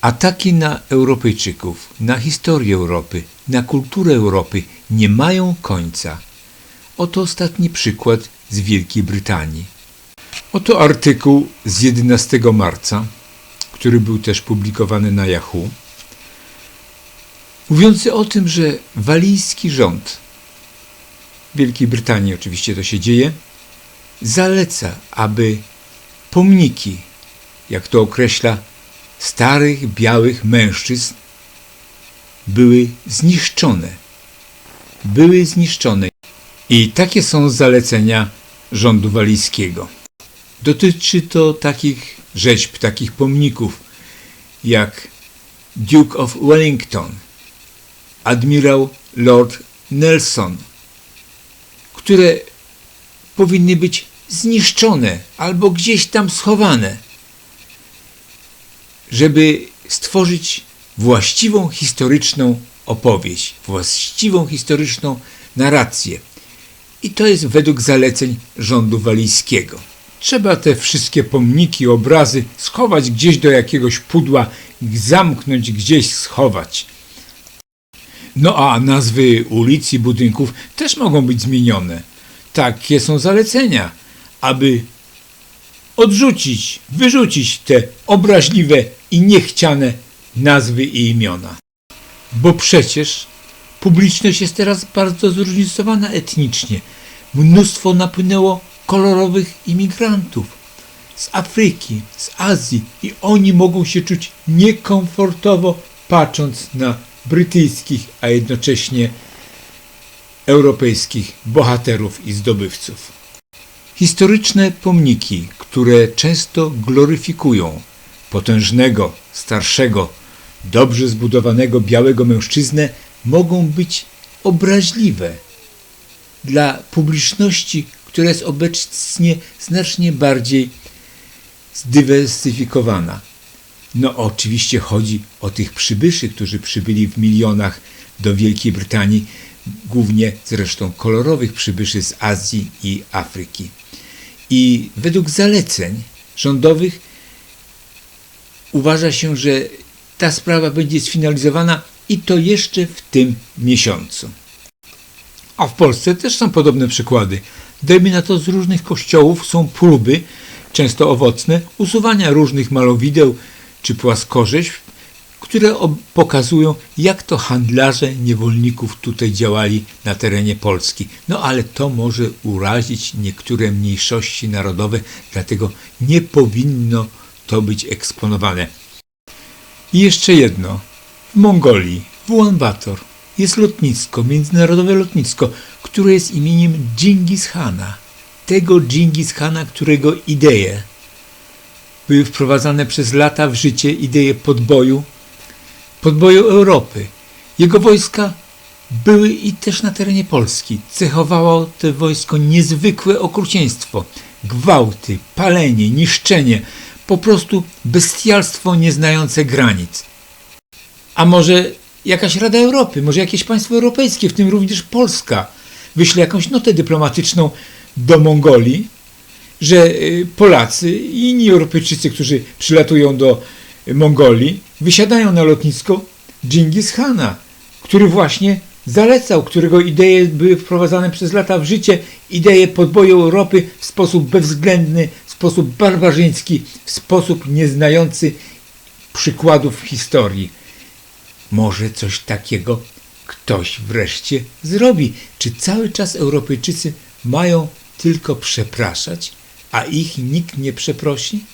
Ataki na Europejczyków, na historię Europy, na kulturę Europy nie mają końca. Oto ostatni przykład z Wielkiej Brytanii. Oto artykuł z 11 marca, który był też publikowany na Yahoo, mówiący o tym, że walijski rząd w Wielkiej Brytanii oczywiście to się dzieje, zaleca, aby pomniki, jak to określa, starych białych mężczyzn były zniszczone. Były zniszczone. I takie są zalecenia rządu walijskiego. Dotyczy to takich rzeźb, takich pomników jak Duke of Wellington, admirał Lord Nelson, które powinny być zniszczone albo gdzieś tam schowane, żeby stworzyć właściwą historyczną opowieść, właściwą historyczną narrację. I to jest według zaleceń rządu walijskiego. Trzeba te wszystkie pomniki, obrazy schować gdzieś do jakiegoś pudła, zamknąć gdzieś, schować. No a nazwy ulic i budynków też mogą być zmienione. Takie są zalecenia, aby odrzucić, wyrzucić te obraźliwe i niechciane nazwy i imiona. Bo przecież publiczność jest teraz bardzo zróżnicowana etnicznie. Mnóstwo napłynęło kolorowych imigrantów z Afryki, z Azji i oni mogą się czuć niekomfortowo patrząc na brytyjskich, a jednocześnie europejskich bohaterów i zdobywców. Historyczne pomniki, które często gloryfikują potężnego, starszego, dobrze zbudowanego białego mężczyznę, mogą być obraźliwe dla publiczności, która jest obecnie znacznie bardziej zdywersyfikowana. No oczywiście chodzi o tych przybyszy, którzy przybyli w milionach do Wielkiej Brytanii, głównie zresztą kolorowych przybyszy z Azji i Afryki. I według zaleceń rządowych uważa się, że ta sprawa będzie sfinalizowana i to jeszcze w tym miesiącu. A w Polsce też są podobne przykłady. Dajmy na to z różnych kościołów są próby, często owocne, usuwania różnych malowideł czy płaskorzeźb, które pokazują, jak to handlarze niewolników tutaj działali na terenie Polski. No ale to może urazić niektóre mniejszości narodowe, dlatego nie powinno to być eksponowane. I jeszcze jedno. W Mongolii, w Ulaanbaatar, jest lotnisko, międzynarodowe lotnisko, które jest imieniem Dżingis Hana. Tego Dżingis Hana, którego idee były wprowadzane przez lata w życie, idee podboju, podboju Europy. Jego wojska były i też na terenie Polski. Cechowało to wojsko niezwykłe okrucieństwo, gwałty, palenie, niszczenie, po prostu bestialstwo nieznające granic. A może jakaś Rada Europy, może jakieś państwo europejskie, w tym również Polska, wyśle jakąś notę dyplomatyczną do Mongolii, że y, Polacy i inni Europejczycy, którzy przylatują do Mongolii, wysiadają na lotnisko Dżingis Hana, który właśnie zalecał, którego idee były wprowadzane przez lata w życie, idee podboju Europy w sposób bezwzględny, sposób barbarzyński, w sposób nieznający przykładów historii. Może coś takiego ktoś wreszcie zrobi. Czy cały czas Europejczycy mają tylko przepraszać, a ich nikt nie przeprosi?